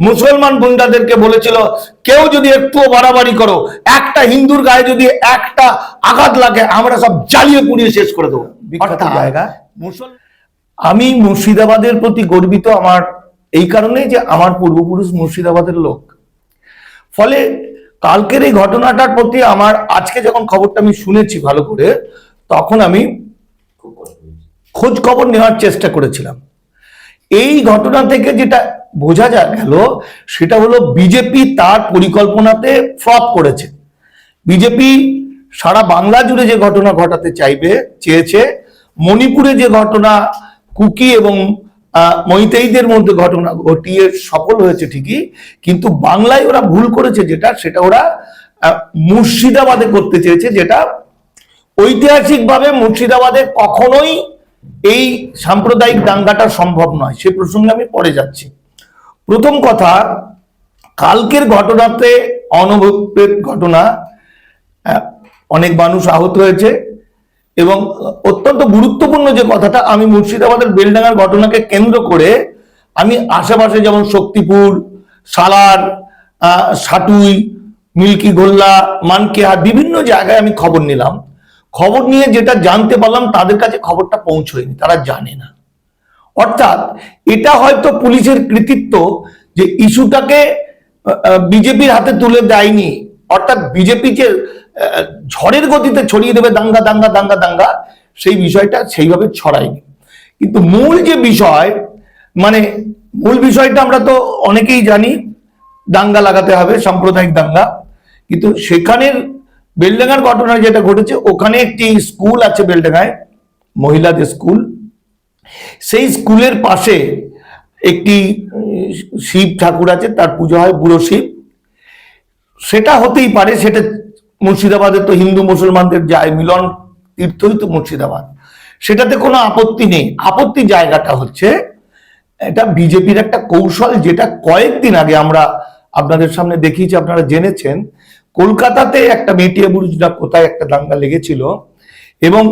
মুসলমান গুন্ডাদেরকে বলেছিল কেউ যদি একটুও বাড়াবাড়ি করো একটা হিন্দুর গায়ে যদি একটা আঘাত লাগে আমরা সব জ্বালিয়ে পুড়িয়ে শেষ করে দেবো। জায়গা। আমি মুর্শিদাবাদের প্রতি গর্বিত আমার এই কারণেই যে আমার পূর্বপুরুষ মুর্শিদাবাদের লোক। ফলে কালকের এই ঘটনাটার প্রতি আমার আজকে যখন খবরটা আমি শুনেছি ভালো করে তখন আমি খোঁজ খবর নেওয়ার চেষ্টা করেছিলাম। এই ঘটনা থেকে যেটা বোঝা যা গেল, সেটা হলো বিজেপি তার পরিকল্পনাতে ফ্লপ করেছে। বিজেপি সারা বাংলা জুড়ে যে ঘটনা ঘটাতে চাইবে, চেয়েছে, মণিপুরে যে ঘটনা, কুকি এবং মৈতেইদের মধ্যে ঘটনা ঘটিয়ে সফল হয়েছে ঠিকই, কিন্তু বাংলায় ওরা ভুল করেছে যেটা, সেটা ওরা মুর্শিদাবাদে করতে চেয়েছে যেটা ঐতিহাসিকভাবে মুর্শিদাবাদে কখনোই এই সাম্প্রদায়িক দাঙ্গাটা সম্ভব নয়। সে প্রসঙ্গে আমি পরে যাচ্ছি। প্রথম কথা, কালকের ঘটনাতে অনভিপ্রেত ঘটনা অনেক মানুষ আহত হয়েছে এবং অত্যন্ত গুরুত্বপূর্ণ যে কথাটা, আমি মুর্শিদাবাদের বেলডাঙ্গার ঘটনাকে কেন্দ্র করে আমি আশেপাশে যেমন শক্তিপুর, সালার সাটুই, মিল্কি গোল্লা মানকেহাট বিভিন্ন জায়গায় আমি খবর নিলাম। খবর নিয়ে যেটা জানতে পারলাম, তাদের কাছে খবরটা পৌঁছয়নি, তারা জানে না। অর্থাৎ এটা হয়তো পুলিশের কৃতিত্ব যে ইস্যুটাকে বিজেপির হাতে তুলে দেয়নি। অর্থাৎ বিজেপি যে ঝড়ের গতিতে ছড়িয়ে দেবে দাঙ্গা দাঙ্গা দাঙ্গা দাঙ্গা, সেই বিষয়টা সেইভাবে ছড়ায়নি। কিন্তু মূল যে বিষয় মানে মূল বিষয়টা আমরা তো অনেকেই জানি, দাঙ্গা লাগাতে হবে, সাম্প্রদায়িক দাঙ্গা। কিন্তু সেখানের বেলডাঙ্গার ঘটনা যেটা ঘটেছে, ওখানে একটি স্কুল আছে বেলডাঙ্গায়, মহিলাদের স্কুল। সেই স্কুলের পাশে একটি শিব ঠাকুর আছে, তার পুজো হয় বুড়ো শিব। সেটা হতেই পারে, সেটা মুর্শিদাবাদে তো হিন্দু মুসলমানদের যায়, মিলন তীর্থই তো মুর্শিদাবাদ। সেটাতে কোনো আপত্তি নেই। আপত্তি জায়গাটা হচ্ছে, এটা বিজেপির একটা কৌশল যেটা কয়েকদিন আগে আমরা আপনাদের সামনে দেখিয়েছি, আপনারা জেনেছেন। কলকাতাতে একটা মেটিয়া না কোথায় একটা দাঙ্গা লেগেছিল এবং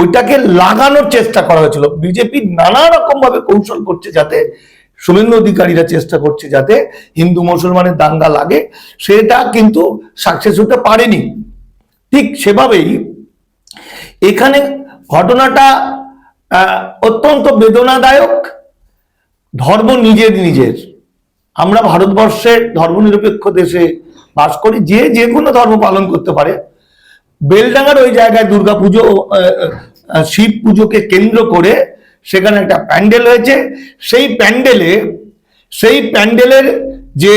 ওইটাকে লাগানোর চেষ্টা করা হয়েছিল। বিজেপি নানা রকম ভাবে কৌশল করছে যাতে, শুভেন্দু অধিকারীরা চেষ্টা করছে যাতে হিন্দু মুসলমানের দাঙ্গা লাগে। সেটা কিন্তু সাকসেস হতে পারেনি। ঠিক সেভাবেই এখানে ঘটনাটা অত্যন্ত বেদনাদায়ক। ধর্ম নিজের নিজের। আমরা ভারতবর্ষের ধর্মনিরপেক্ষ দেশে বাস করি, যে যে কোনো ধর্ম পালন করতে পারে। বেলডাঙ্গার ওই জায়গায় দুর্গাপুজো শিব পুজোকে কেন্দ্র করে সেখানে একটা প্যান্ডেল হয়েছে। সেই প্যান্ডেলে, সেই প্যান্ডেলের যে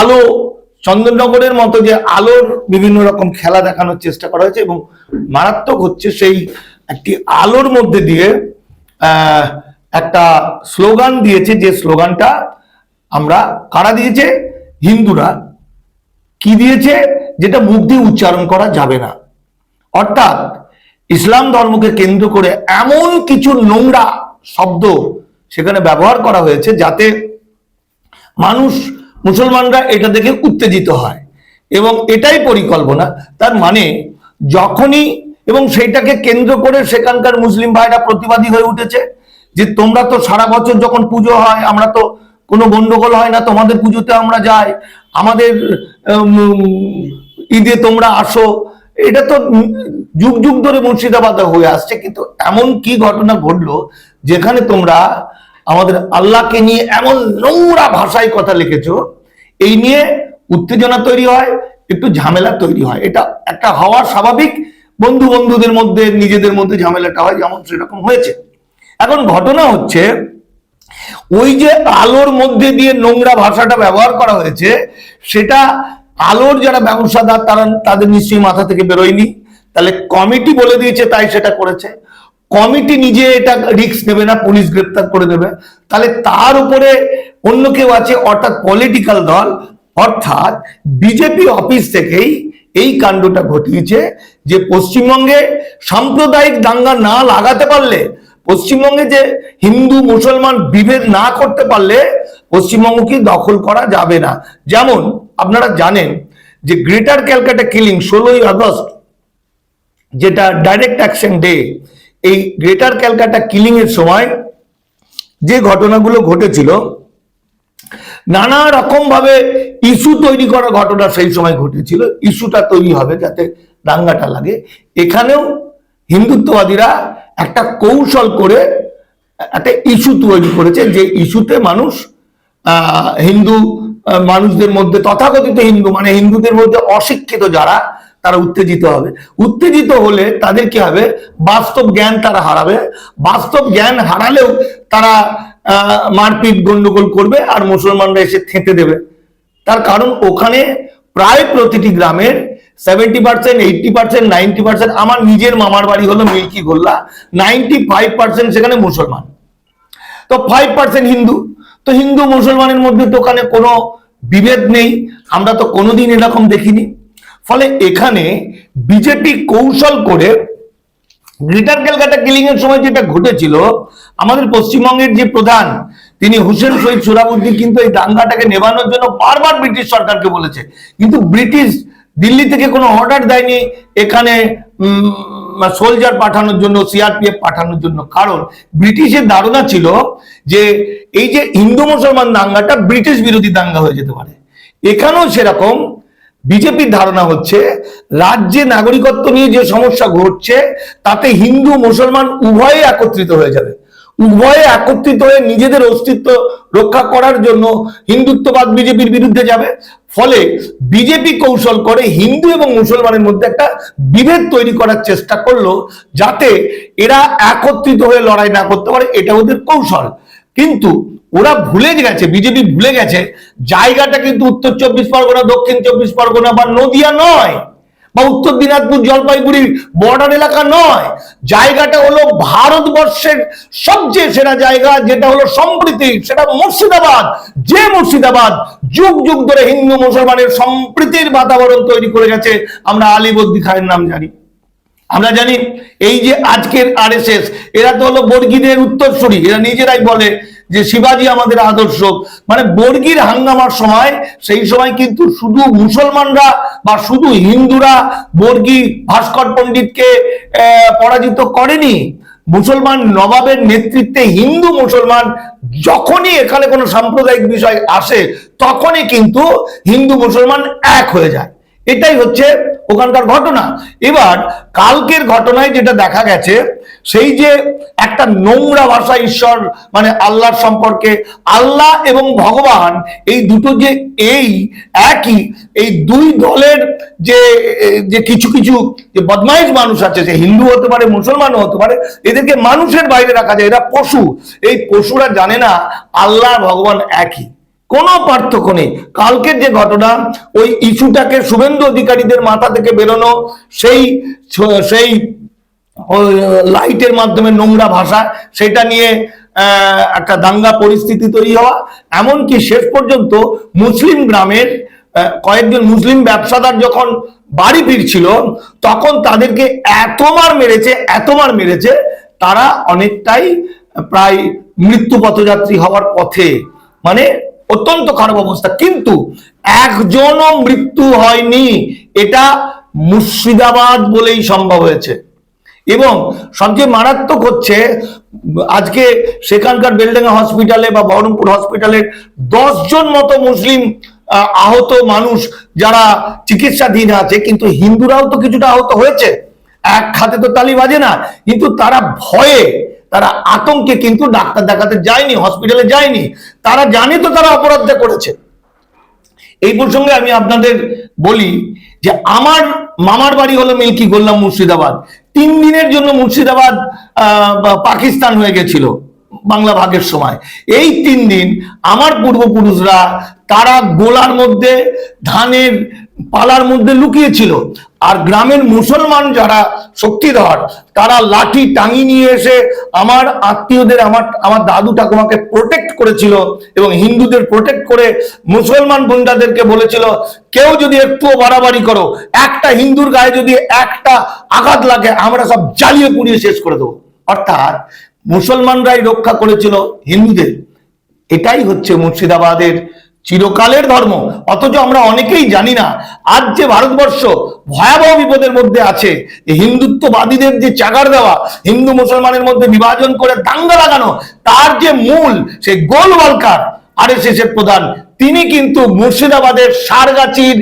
আলো, চন্দননগরের মতো যে আলোর বিভিন্ন রকম খেলা দেখানোর চেষ্টা করা হয়েছে এবং মারাত্মক হচ্ছে সেই একটি আলোর মধ্যে দিয়ে একটা স্লোগান দিয়েছে। যে স্লোগানটা আমরা কারা দিয়েছে? হিন্দুরা। কি দিয়েছে? যেটা মুখ দিয়ে উচ্চারণ করা যাবে না। অর্থাৎ ইসলাম ধর্মকে কেন্দ্র করে এমন কিছু নোংরা শব্দ সেখানে ব্যবহার করা হয়েছে যাতে মানুষ, মুসলমানরা এটা দেখে উত্তেজিত হয়। এবং এটাই পরিকল্পনা। তার মানে যখনই এবং সেইটাকে কেন্দ্র করে সেখানকার মুসলিম ভাইরা প্রতিবাদী হয়ে উঠেছে যে তোমরা তো সারা বছর যখন পুজো হয়, আমরা তো কোনো গন্ডগোল হয় না, তোমাদের পুজোতে আমরা যাই, আমাদের ঈদে তোমরা আসো। এটা তো যুগ যুগ ধরে মুর্শিদাবাদে হয়ে আসছে, কিন্তু এমন কি ঘটনা ঘটলো যেখানে তোমরা আমাদের আল্লাহকে নিয়ে এমন নোংরা ভাষায় কথা লিখেছো, এই নিয়ে উত্তেজনা তৈরি হয়, একটু ঝামেলা তৈরি হয়। এটা একটা হওয়ার স্বাভাবিক বন্ধু বন্ধুদের মধ্যে, নিজেদের মধ্যে ঝামেলাটা হয়, যেমন সেরকম হয়েছে। এখন ঘটনা হচ্ছে ওই যে আলোর মধ্যে দিয়ে নোংরা ভাষাটা ব্যবহার করা হয়েছে, সেটা আলোর যারা ব্যবসাদার, তারা তাদের নিশ্চয়ই মাথা থেকে বেরোয়নি। তাহলে কমিটি বলে দিয়েছে, তাই সেটা করেছে। কমিটি নিজে এটা রিস্ক নেবে না, পুলিশ গ্রেপ্তার করে দেবে। তাহলে তার উপরে অন্য কেউ আছে, অর্থাৎ পলিটিক্যাল দল, অর্থাৎ বিজেপি অফিস থেকেই এই কাণ্ডটা ঘটিয়েছে যে পশ্চিমবঙ্গে সাম্প্রদায়িক দাঙ্গা না লাগাতে পারলে পশ্চিমবঙ্গে যে হিন্দু, মুসলমান বিভেদ না করতে পারলে পশ্চিমবঙ্গকে দখল করা যাবে না। যেমন আপনারা জানেন যে গ্রেটার ক্যালকাটা কিলিং ষোলোই আগস্ট, যেটা ডাইরেক্ট অ্যাকশন ডে, এই গ্রেটার ক্যালকাটা কিলিং এর সময় যে ঘটনাগুলো ঘটেছিল, নানা রকম ভাবে ইস্যু তৈরি করার ঘটনা সেই সময় ঘটেছিল। ইস্যুটা তৈরি হবে যাতে দাঙ্গাটা লাগে। এখানেও হিন্দুত্ববাদীরা একটা কৌশল করে একটা ইস্যু তৈরি করেছে যে ইস্যুতে মানুষ হিন্দু মানুষদের মধ্যে, তথাকথিত হিন্দু মানে হিন্দুদের মধ্যে অশিক্ষিত যারা, তারা উত্তেজিত হবে। উত্তেজিত হলে তাদের কি হবে? বাস্তব জ্ঞান তারা হারাবে। বাস্তব জ্ঞান হারালেও তারা মারপিট, গন্ডগোল করবে আর মুসলমানরা এসে থেঁতে দেবে। তার কারণ ওখানে প্রায় প্রতিটি গ্রামের seventy percent eighty percent ninety percent আমার নিজের মামার বাড়ি হলো মিল্কি গোল্লা নাইনটি ফাইভ পার্সেন্ট সেখানে মুসলমান। তো ফাইভ পার্সেন্ট হিন্দু, তো হিন্দু মুসলমানের মধ্যে ওখানে কোনো বিভেদ নেই, আমরা তো কোনোদিন এরকম দেখিনি। ফলে এখানে বিজেপি কৌশল করে গ্রেটার ক্যালকাটা কিলিং এর সময় যেটা ঘটেছিল, আমাদের পশ্চিমবঙ্গের যে প্রধান, তিনি হুসেন শহীদ সুরাবুদ্দিন কিন্তু এই দাঙ্গাটাকে নেবানোর জন্য বারবার ব্রিটিশ সরকারকে বলেছে। কিন্তু ব্রিটিশ দিল্লি থেকে কোনো অর্ডার দেয়নি, এখানে সোলজার পাঠানোর জন্য, সিআরপিএফ পাঠানোর জন্য। কারণ ব্রিটিশের ধারণা ছিল যে এই যে হিন্দু মুসলমান দাঙ্গাটা ব্রিটিশ বিরোধী দাঙ্গা হয়ে যেতে পারে। এখানেও সেরকম বিজেপির ধারণা হচ্ছে, রাজ্যে নাগরিকত্ব নিয়ে যে সমস্যা ঘটছে, তাতে হিন্দু মুসলমান উভয়ে একত্রিত হয়ে যাবে। উভয়ে একত্রিত হয়ে নিজেদের অস্তিত্ব রক্ষা করার জন্য হিন্দুত্ববাদ বিজেপির বিরুদ্ধে যাবে। ফলে বিজেপি কৌশল করে হিন্দু এবং মুসলমানের মধ্যে একটা বিভেদ তৈরি করার চেষ্টা করল যাতে এরা একত্রিত হয়ে লড়াই না করতে পারে, এটা ওদের কৌশল। কিন্তু ওরা ভুলে গেছে, বিজেপি ভুলে গেছে, জায়গাটা কিন্তু উত্তর চব্বিশ পরগনা, দক্ষিণ চব্বিশ পরগনা বা নদিয়া নয়। বা উত্তর দিনাজপুর জলপাইগুড়ি বর্ডার এলাকা নয়। জায়গাটা হলো ভারতবর্ষের সবচেয়ে সেরা জায়গা, যেটা হলো সম্প্রীতি, সেটা মুর্শিদাবাদ। যে মুর্শিদাবাদ যুগ যুগ ধরে হিন্দু মুসলমানের সম্প্রীতির বাতাবরণ তৈরি করে গেছে, আমরা আলিবদ্দি খায়ের নাম জানি। আমরা জানি এই যে আজকের আরএসএস এরা তো হলো বর্গীদের উত্তরসূরি, এরা নিজেরাই বলে যে শিবাজি আমাদের আদর্শ। মানে বর্গীর হাঙ্গামার সময়, সেই সময় কিন্তু শুধু মুসলমানরা বা শুধু হিন্দুরা বর্গী ভাস্কর পণ্ডিতকে পরাজিত করেনি। মুসলমান নবাবের নেতৃত্বে হিন্দু মুসলমান যখনই এখানে কোনো সাম্প্রদায়িক বিষয় আসে, তখনই কিন্তু হিন্দু মুসলমান এক হয়ে যায়। এটাই হচ্ছে ওখানকার ঘটনা। এবার কালকের ঘটনায় যেটা দেখা গেছে, সেই যে একটা নোংরা ভাষা ঈশ্বর মানে আল্লাহর সম্পর্কে, আল্লাহ এবং ভগবান, এই দুটো যে এই একই, এই দুই দলের যে যে কিছু কিছু যে বদমাইশ মানুষ আছে, সে হিন্দু হতে পারে, মুসলমানও হতে পারে, এদেরকে মানুষের বাইরে রাখা যায়, এরা পশু। এই পশুরা জানে না আল্লাহ ভগবান একই। কোনো পার্থক্য নেই। কালকের যে ঘটনা, ওই ইস্যুটাকে শুভেন্দু অধিকারীদের মাথা থেকে বেরোনো, সেই সেই লাইটের মাধ্যমে নোংরা ভাষা, সেটা নিয়ে একটা দাঙ্গা পরিস্থিতি তৈরি হওয়া, এমনকি শেষ পর্যন্ত মুসলিম গ্রামের কয়েকজন মুসলিম ব্যবসাদার যখন বাড়ি ফিরছিল, তখন তাদেরকে এত মার মেরেছে এত মার মেরেছে, তারা অনেকটাই প্রায় মৃত্যু পথযাত্রী হওয়ার পথে। মানে অত্যন্ত খারাপ অবস্থা। কিন্তু একজনও মৃত্যু হয়নি। এটা মুর্শিদাবাদ বলেই সম্ভব হয়েছে। এবং সবচেয়ে মারাত্মক হচ্ছে আজকে সেখানকার বেলডাঙ্গা হসপিটালে বা বহরমপুর হসপিটালের জন মতো মুসলিম আহ, আহত মানুষ যারা চিকিৎসাধীন আছে কিন্তু হিন্দুরাও তো কিছুটা আহত হয়েছে। এক খাতে তো তালি বাজে না কিন্তু তারা ভয়ে তারা আতঙ্কে কিন্তু ডাক্তার দেখাতে যায়নি হসপিটালে যায়নি। তারা জানে তো তারা অপরাধটা করেছে। এই প্রসঙ্গে আমি আপনাদের বলি যে আমার মামার বাড়ি হলো মিল্কি গোল্লাম মুর্শিদাবাদ। তিন দিনের জন্য মুর্শিদাবাদ পাকিস্তান হয়ে গেছিল বাংলা ভাগের সময়। এই তিন দিন আমার পূর্বপুরুষরা তারা গোলার মধ্যে, ধানের পালার মধ্যে লুকিয়েছিল। আর গ্রামের মুসলমান যারা শক্তিধর, তারা লাঠি টাঙি নিয়ে এসে আমার আত্মীয়দের, আমার আমার দাদু ঠাকুমাকে প্রোটেক্ট করেছিল এবং হিন্দুদের প্রোটেক্ট করে মুসলমান গুন্ডাদেরকে বলেছিল, কেউ যদি একটুও বাড়াবাড়ি করো, একটা হিন্দুর গায়ে যদি একটা আঘাত লাগে, আমরা সব জ্বালিয়ে পুড়িয়ে শেষ করে দেবো। অর্থাৎ মুসলমানরাই রক্ষা করেছিল হিন্দুদের। এটাই হচ্ছে মুর্শিদাবাদের চিরকালের ধর্ম। অথচ আমরা অনেকেই জানি না আজ যে ভারতবর্ষ ভয়াবহ বিপদের মধ্যে আছে হিন্দুত্ববাদীদের যে চাগার দেওয়া, হিন্দু মুসলমানের মধ্যে বিভাজন করে দাঙ্গা লাগানো, তার যে মূল সেই গোল ওয়ালকার আরএসএস এর প্রধান, তিনি কিন্তু মুর্শিদাবাদের সারগাছির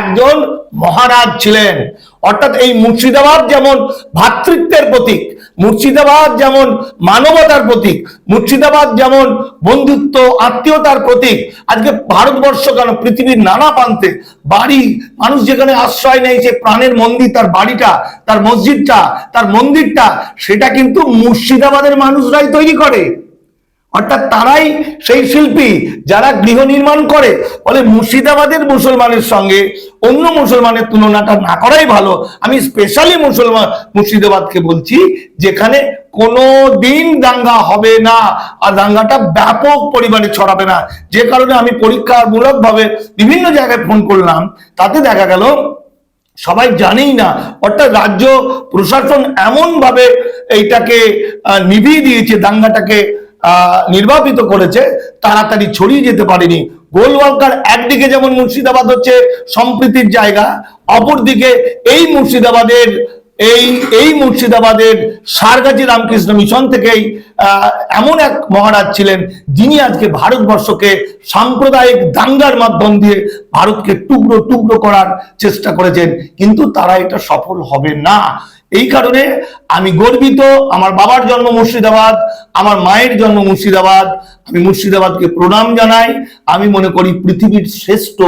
একজন মহারাজ ছিলেন। অর্থাৎ এই মুর্শিদাবাদ যেমন ভ্রাতৃত্বের প্রতীক, মুর্শিদাবাদ যেমন মানবতার প্রতীক, মুর্শিদাবাদ যেমন বন্ধুত্ব, আত্মীয়তার প্রতীক, আজকে ভারতবর্ষ কেন পৃথিবীর নানা প্রান্তে বাড়ি, মানুষ যেখানে আশ্রয় নেই যে প্রাণের মন্দির, তার বাড়িটা, তার মসজিদটা, তার মন্দিরটা, সেটা কিন্তু মুর্শিদাবাদের মানুষরাই তৈরি করে। অর্থাৎ তারাই সেই শিল্পী যারা গৃহ নির্মাণ করে। বলে মুর্শিদাবাদের মুসলমানের সঙ্গে অন্য মুসলমানের তুলনাটা না করাই ভালো। আমি স্পেশালি মুসলমান, মুর্শিদাবাদকে বলছি, যেখানে কোনো দিন দাঙ্গা হবে না। আর দাঙ্গাটা ব্যাপক পরিমাণে ছড়াবে না। যে কারণে আমি পরীক্ষামূলক ভাবে বিভিন্ন জায়গায় ফোন করলাম। তাতে দেখা গেল, সবাই জানেই না, অর্থাৎ রাজ্য প্রশাসন এমন ভাবে এইটাকে নিভিয়ে দিয়েছে, দাঙ্গাটাকে নির্বাপিত করেছে, তাড়াতাড়ি ছড়িয়ে যেতে পারেনি। গোলওয়ালকার একদিকে যেমন মুর্শিদাবাদ হচ্ছে সম্প্রীতির জায়গা, অপরদিকে এই মুর্শিদাবাদের, এই এই মুর্শিদাবাদের সারগাছি রামকৃষ্ণ মিশন থেকেই এমন এক মহারাজ ছিলেন যিনি আজকে ভারতবর্ষকে সাম্প্রদায়িক দাঙ্গার মাধ্যম দিয়ে ভারতকে টুকরো টুকরো করার চেষ্টা করেছেন। কিন্তু তারা এটা সফল হবে না। এই কারণে আমি গর্বিত আমার বাবার জন্ম মুর্শিদাবাদ, আমার মায়ের জন্ম মুর্শিদাবাদ। আমি মুর্শিদাবাদকে প্রণাম জানাই। আমি মনে করি পৃথিবীর শ্রেষ্ঠ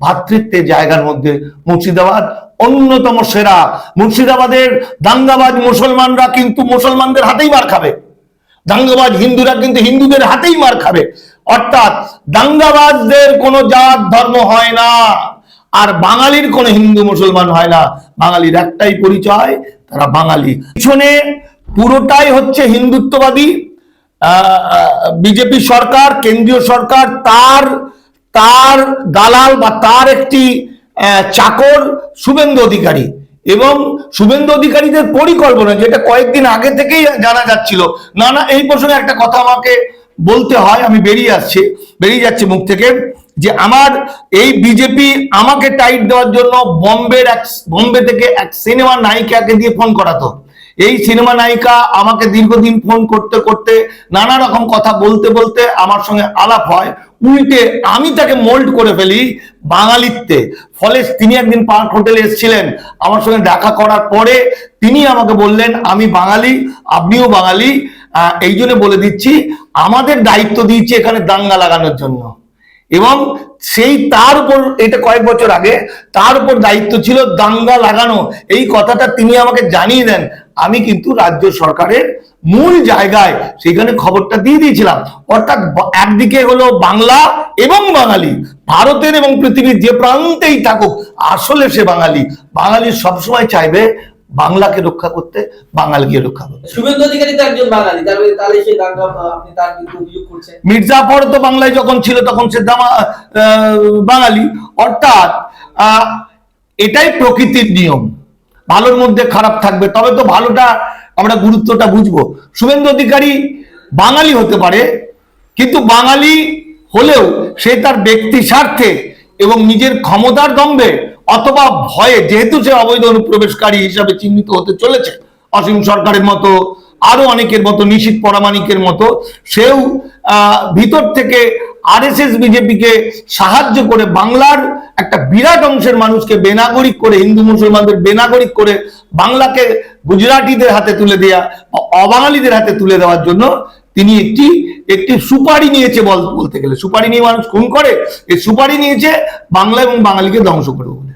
ভাতৃত্বের জায়গার মধ্যে মুর্শিদাবাদ অন্যতম সেরা। মুর্শিদাবাদের দাঙ্গাবাজ মুসলমানরা কিন্তু মুসলমানদের হাতেই মার খাবে। দাঙ্গাবাজ হিন্দুরা কিন্তু হিন্দুদের হাতেই মার খাবে। অর্থাৎ দাঙ্গাবাজদের কোনো জাত ধর্ম হয় না। আর বাঙালির কোনো হিন্দু মুসলমান হয় না। বাঙালির একটাই পরিচয় তারা বাঙালি। পিছনে পুরোটাই হচ্ছে হিন্দুত্ববাদী বিজেপি সরকার, কেন্দ্রীয় সরকার, তার তার দালাল বা তার একটি চাকর শুভেন্দু অধিকারী। এবং শুভেন্দু অধিকারীদের পরিকল্পনা, যেটা কয়েকদিন আগে থেকেই জানা যাচ্ছিল। না না, এই প্রসঙ্গে একটা কথা আমাকে বলতে হয়, আমি বেরিয়ে আসছি, বেরিয়ে যাচ্ছে মুখ থেকে। যে আমার এই বিজেপি আমাকে টাইট দেওয়ার জন্য বম্বের এক বম্বে থেকে এক সিনেমা নায়িকাকে দিয়ে ফোন করাতো। এই সিনেমা নায়িকা আমাকে দীর্ঘদিন ফোন করতে করতে নানা রকম কথা বলতে বলতে আমার সঙ্গে আলাপ হয়। উল্টে আমি তাকে মোল্ড করে ফেলি বাঙালিত্বে। ফলে তিনি একদিন পার্ক হোটেলে এসেছিলেন। আমার সঙ্গে দেখা করার পরে তিনি আমাকে বললেন আমি বাঙালি আপনিও বাঙালি। আহ, এই জন্য বলে দিচ্ছি আমাদের দায়িত্ব দিয়েছি এখানে দাঙ্গা লাগানোর জন্য। এবং সেই তার উপর, এটা কয়েক বছর আগে, তার উপর দায়িত্ব ছিল দাঙ্গা লাগানো। এই কথাটা তিনি আমাকে জানিয়ে দেন। আমি কিন্তু রাজ্য সরকারের মূল জায়গায় সেখানে খবরটা দিয়ে দিয়েছিলাম। অর্থাৎ একদিকে হলো বাংলা এবং বাঙালি। ভারতের এবং পৃথিবীর যে প্রান্তেই থাকুক, আসলে সে বাঙালি। বাঙালি সবসময় চাইবে বাংলাকে রক্ষা করতে বাঙালিকে রক্ষা করতে। শুভেন্দু অধিকারী তো একজন বাঙালি তাহলে তাহলে সেই দাঙ্গা আপনি তার অভিযোগ করছেন। মির্জাফর তো বাংলায় যখন ছিল তখন সে বাঙালি। অর্থাৎ এটাই প্রকৃতির নিয়ম। ভালোর মধ্যে খারাপ থাকবে তবে তো ভালোটা আমরা গুরুত্বটা বুঝব। শুভেন্দু অধিকারী বাঙালি হতে পারে কিন্তু বাঙালি হলেও সে তার ব্যক্তি স্বার্থে এবং নিজের ক্ষমতার দম্ভে অথবা ভয়ে যেহেতু সে অবৈধ অনুপ্রবেশকারী হিসাবে চিহ্নিত হতে চলেছে, অসীম সরকারের মতো, আরও অনেকের মতো নিশীত পরামানিকের মতো, সেও ভিতর থেকে আরএসএস বিজেপিকে সাহায্য করে বাংলার একটা বিরাট অংশের মানুষকে বেনাগরিক করে, হিন্দু মুসলমানদের বেনাগরিক করে বাংলাকে গুজরাটিদের হাতে তুলে দেওয়া অবাঙালিদের হাতে তুলে দেওয়ার জন্য তিনি একটি একটি সুপারি নিয়েছে বল, বলতে গেলে। সুপারি নিয়ে মানুষ খুন করে, এই সুপারি নিয়েছে বাংলা এবং বাঙালিকে ধ্বংস করবে